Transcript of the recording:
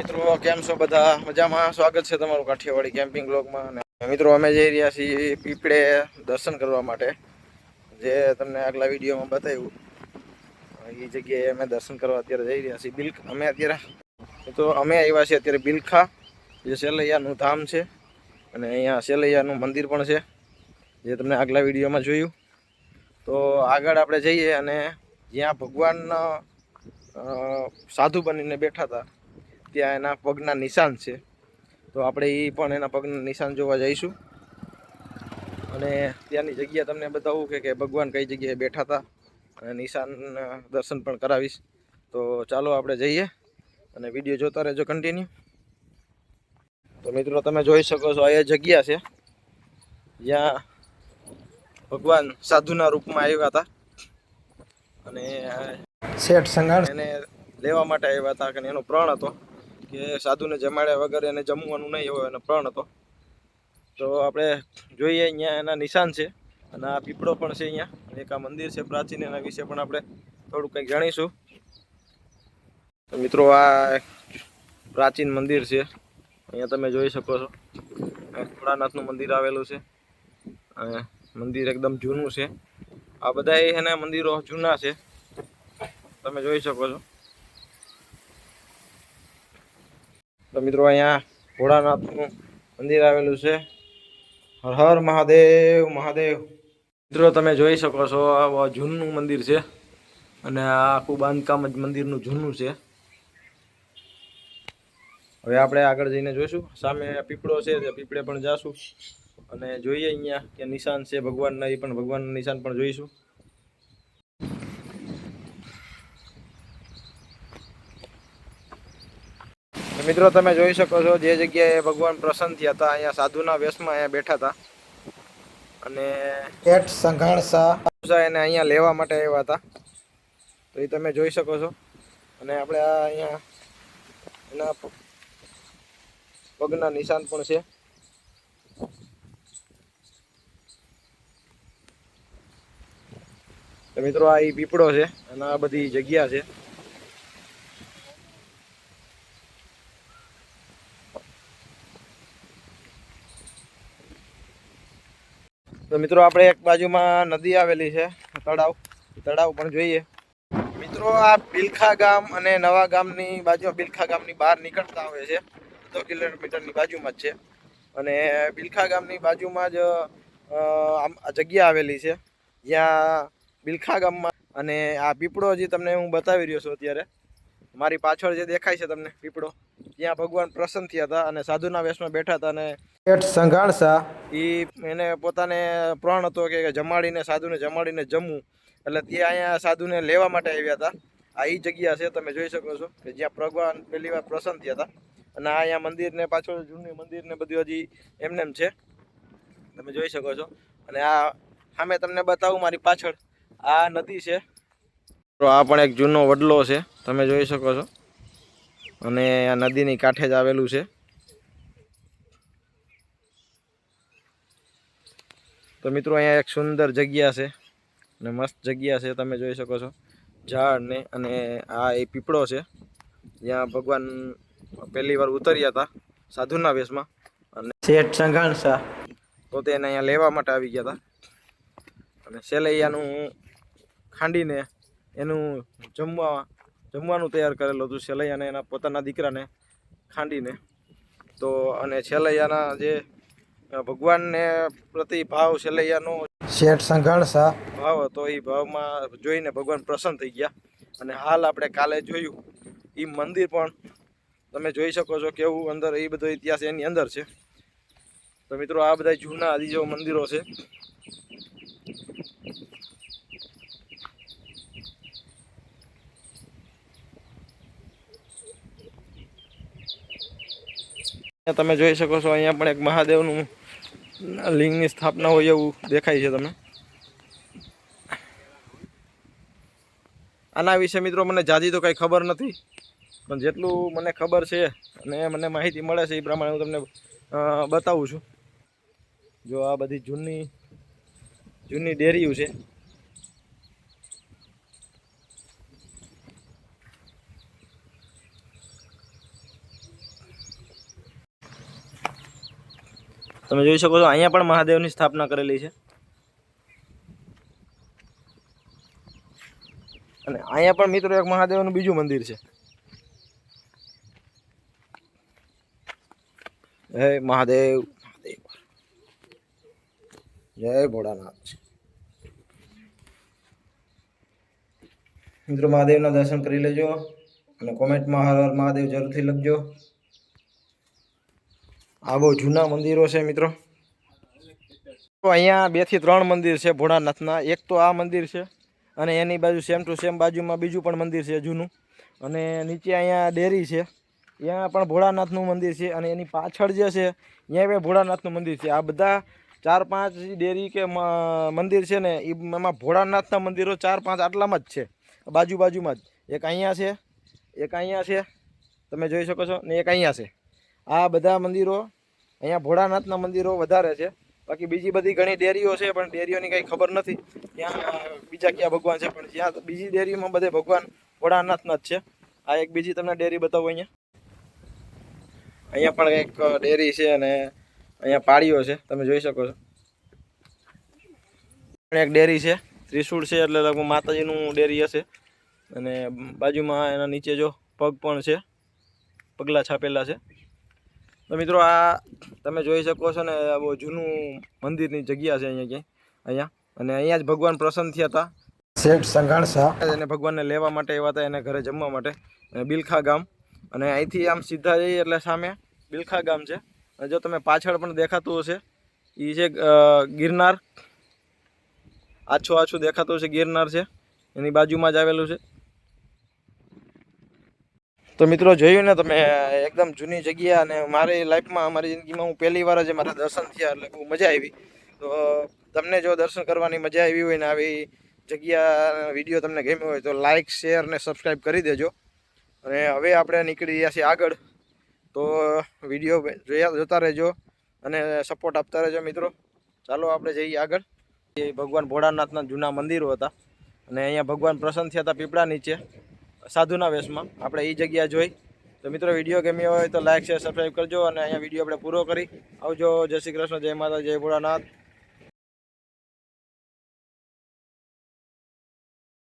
મિત્રો, કેમ છો બધા? મજામાં? સ્વાગત છે તમારું કાઠિયાવાડી કેમ્પિંગ બ્લોગમાં મિત્રો, અમે જઈ રહ્યા છીએ પીપળે દર્શન કરવા માટે, જે તમને આગલા વિડીયોમાં બતાવ્યું. એ જગ્યાએ અમે દર્શન કરવા અત્યારે જઈ રહ્યા છીએ. બિલક અમે અત્યારે તો અમે આવ્યા છીએ અત્યારે બિલખા, જે સેલૈયાનું ધામ છે. અને અહીંયા સેલૈયાનું મંદિર પણ છે, જે તમને આગલા વિડીયોમાં જોયું. તો આગળ આપણે જઈએ અને જ્યાં ભગવાન સાધુ બનીને બેઠા હતા ત્યાં એના પગના નિશાન છે. તો આપણે એ પણ એના પગના નિશાન જોવા જઈશું. અને ત્યાંની જગ્યા તમને બતાવું કે કે ભગવાન કઈ જગ્યાએ બેઠા હતા અને નિશાન દર્શન પણ કરાવીશ. તો ચાલો આપણે જઈએ અને વીડિયો જોતા રહેજો કન્ટિન્યુ તો મિત્રો તમે જોઈ શકો છો આ એ જગ્યા છે. જ્યાં ભગવાન સાધુના રૂપમાં આવ્યા હતા. અને શેઠ સંઘાણ એને લેવા માટે આવ્યા હતા કે એનો પ્રણ હતો. કે સાધુને જમાડ્યા વગર એને જમવાનું નહીં હોય અને પ્રણ હતો. તો આપણે જોઈએ અહીંયા એના નિશાન છે અને આ પીપળો પણ છે અહીંયા. એક આ મંદિર છે પ્રાચીન, એના વિશે પણ આપણે થોડું કંઈક જાણીશું. મિત્રો, આ પ્રાચીન મંદિર છે. અહીંયા તમે જોઈ શકો છો. ભોળાનાથનું મંદિર આવેલું છે. અને મંદિર એકદમ જૂનું છે. આ બધા એના મંદિરો જૂના છે. તમે જોઈ શકો છો. તો મિત્રો અહીંયા ભોળાનાથનું મંદિર આવેલું છે. હર હર મહાદેવ મહાદેવ. મિત્રો તમે જોઈ શકો છો, આ જૂનું મંદિર છે અને આ આખું બાંધકામ જ મંદિરનું જૂનું છે. હવે આપણે આગળ જઈને જોઈશું. સામે પીપળો છે તે પીપળે પણ જાશું. અને જોઈએ અહીંયા કે નિશાન છે ભગવાનના, એ પણ ભગવાનના નિશાન પણ જોઈશું. મિત્રો તમે જોઈ શકો છો જે જગ્યાએ ભગવાન પ્રસન્ન થયા હતા. અહીંયા સાધુના વેશમાં અહીંયા બેઠા હતા. અને કેટ સંઘાણસા મૂસા એને અહીંયા લેવા માટે આવ્યા હતા. તો એ તમે જોઈ શકો છો. અને આપણે આ અહીંયા એના પગના નિશાન પણ છે. તો મિત્રો આ એ પીપળો છે અને આ બધી જગ્યા છે. તો મિત્રો, આપણે એક બાજુમાં નદી આવેલી છે, તળાવ. તળાવ પણ જોઈએ. મિત્રો, આ બિલખા ગામ અને નવા ગામની બાજુ બિલખા ગામની બહાર નીકળતા હોય છે. અડધો કિલોમીટરની બાજુમાં જ છે. અને બિલખા ગામની બાજુમાં જ આ જગ્યા આવેલી છે. જ્યાં બિલખા ગામમાં અને આ પીપળો જે તમને હું બતાવી રહ્યો છું અત્યારે મારી પાછળ જે દેખાય છે તમને પીપળો ત્યાં ભગવાન પ્રસન્ન થયા હતા અને સાધુના વેશમાં બેઠા હતા અને કેટ સંઘાણસા એ એને પોતાને પ્રણ હતો કે જમાડીને સાધુને જમાડીને જમવું. એટલે તે અહીંયા સાધુને લેવા માટે આવ્યા હતા. આ એ જગ્યા છે તમે જોઈ શકો છો કે જ્યાં ભગવાન પહેલી વાર પ્રસન્ન થયા હતા. અને આ અહીંયા મંદિરને પાછળ જૂની મંદિર ને બધું હજી એમને એમ છે. તમે જોઈ શકો છો. અને આ સામે તમને બતાવું મારી પાછળ. આ નદી છે. આ પણ એક જૂનો વડલો છે, તમે જોઈ શકો છો. અને આ નદીની કાંઠે જ આવેલું છે. તો મિત્રો અહીંયા એક સુંદર જગ્યા છે અને મસ્ત જગ્યા છે, તમે જોઈ શકો છો. ઝાડ ને અને આ એ પીપળો છે. જ્યાં ભગવાન પહેલી વાર ઉતર્યા હતા સાધુના વેશમાં. અને શેઠ સંઘાણસા તો તેને અહીંયા લેવા માટે આવી ગયા હતા. અને સેલૈયાનું ખાંડીને એનું જમવા જમવાનું તૈયાર કરેલું હતું સેલૈયાને એના પોતાના દીકરાને ખાંડીને. તો અને સેલૈયાના જે ભગવાનને પ્રતિ ભાવ સેલૈયાનો શેઠ સંઘાણસા ભાવ હતો એ ભાવમાં જોઈને ભગવાન પ્રસન્ન થઈ ગયા. અને હાલ આપણે કાલે જોયું. એ મંદિર પણ તમે જોઈ શકો છો કેવું અંદર એ બધો ઇતિહાસ એની અંદર છે. તો મિત્રો આ બધા જૂના આદિજો મંદિરો છે. તમે જોઈ શકો છો, અહીંયા પણ એક મહાદેવનું લિંગની સ્થાપના હોય એવું દેખાય છે તમે આના વિશે મિત્રો મને જાજી તો કંઈ ખબર નથી, પણ જેટલું મને ખબર છે અને મને માહિતી મળે છે એ પ્રમાણે હું તમને બતાવું છું. જો આ બધી જૂની જૂની ડેરીઓ છે. તમે જોઈ શકો છો, અહીંયા પણ મહાદેવની સ્થાપના કરેલી છે. અને અહીંયા પણ મિત્રો એક મહાદેવનું બીજું મંદિર છે. જય મહાદેવ જય ભોળાનાથ. મિત્રો મહાદેવના દર્શન કરી લેજો અને કોમેન્ટમાં હર હર મહાદેવ જરૂરથી લખજો. આ બહુ જૂના મંદિરો છે મિત્રો. તો અહીંયા બેથી ત્રણ મંદિર છે ભોળાનાથના. એક તો આ મંદિર છે અને એની બાજુ સેમ ટુ સેમ બાજુમાં બીજું પણ મંદિર છે જૂનું અને નીચે અહીંયા ડેરી છે. ત્યાં પણ ભોળાનાથનું મંદિર છે અને એની પાછળ જે છે ત્યાં પણ ભોળાનાથનું મંદિર છે. આ બધા ચાર પાંચ ડેરી કે મંદિર છે ને એમાં ભોળાનાથના મંદિરો ચાર પાંચ આટલામાં જ છે. બાજુ બાજુમાં જ. એક અહીંયા છે, એક અહીંયા છે. તમે જોઈ શકો છો ને એક અહીંયા છે. આ બધા મંદિરો અહીંયા ભોળાનાથના મંદિરો વધારે છે. બાકી બીજી બધી ઘણી ડેરીઓ છે, પણ ડેરીઓની કંઈ ખબર નથી. ત્યાં બીજા ક્યાં ભગવાન છે, પણ જ્યાં બીજી ડેરીમાં બધે ભગવાન ભોળાનાથના જ છે. આ એક બીજી તમને ડેરી બતાવો અહીંયા. અહીંયા પણ એક ડેરી છે અને અહીંયા પાળીઓ છે, તમે જોઈ શકો છો. એક ડેરી છે, ત્રિશુળ છે, એટલે લગભગ માતાજીનું ડેરી હશે. અને બાજુમાં એના નીચે જો પગ પણ છે, પગલાં છાપેલા છે. તો મિત્રો આ તમે જોઈ શકો છો ને આ બહુ જૂનું મંદિરની જગ્યા છે અહીંયા ક્યાંય. અહીંયા. અને અહીંયા જ ભગવાન પ્રસન્ન થયા હતા. શેઠ સંઘાણસા એને ભગવાનને લેવા માટે આવ્યા હતા એને ઘરે જમવા માટે. બિલખા ગામ. અને અહીંથી આમ સીધા જઈએ એટલે સામે બિલખા ગામ છે. અને જો તમે પાછળ પણ દેખાતું હશે એ છે ગિરનાર. આછું આછું દેખાતું છે ગિરનાર છે. એની બાજુમાં જ આવેલું છે. તો મિત્રો જોયું ને તમે, એકદમ જૂની જગ્યા અને મારી લાઈફમાં મારી જિંદગીમાં હું પહેલી વાર જ મારા દર્શન થયા, એટલે બહુ મજા આવી. તો તમને જો દર્શન કરવાની મજા આવી હોય ને આવી જગ્યા, વીડિયો તમને ગમ્યો હોય તો લાઇક શેર ને સબસ્ક્રાઈબ કરી દેજો. અને હવે આપણે નીકળી રહ્યા છીએ આગળ. તો વીડિયો જોયા, જોતા રહેજો અને સપોર્ટ આપતા રહેજો મિત્રો. ચાલો આપણે જઈએ આગળ. એ ભગવાન ભોળાનાથના જૂના મંદિરો હતા. અને અહીંયા ભગવાન પ્રસન્ન થયા હતા પીપળા નીચે. સાધુના વેશમાં આપણે એ જગ્યા જોઈ. તો મિત્રો, વીડિયો ગમ્યો હોય તો લાઈક શેર સબસ્ક્રાઈબ કરજો અને અહીંયા વીડિયો આપણે પૂરો કરી. આવજો. જય શ્રી કૃષ્ણ, જય માતા જય ભોળાનાથ.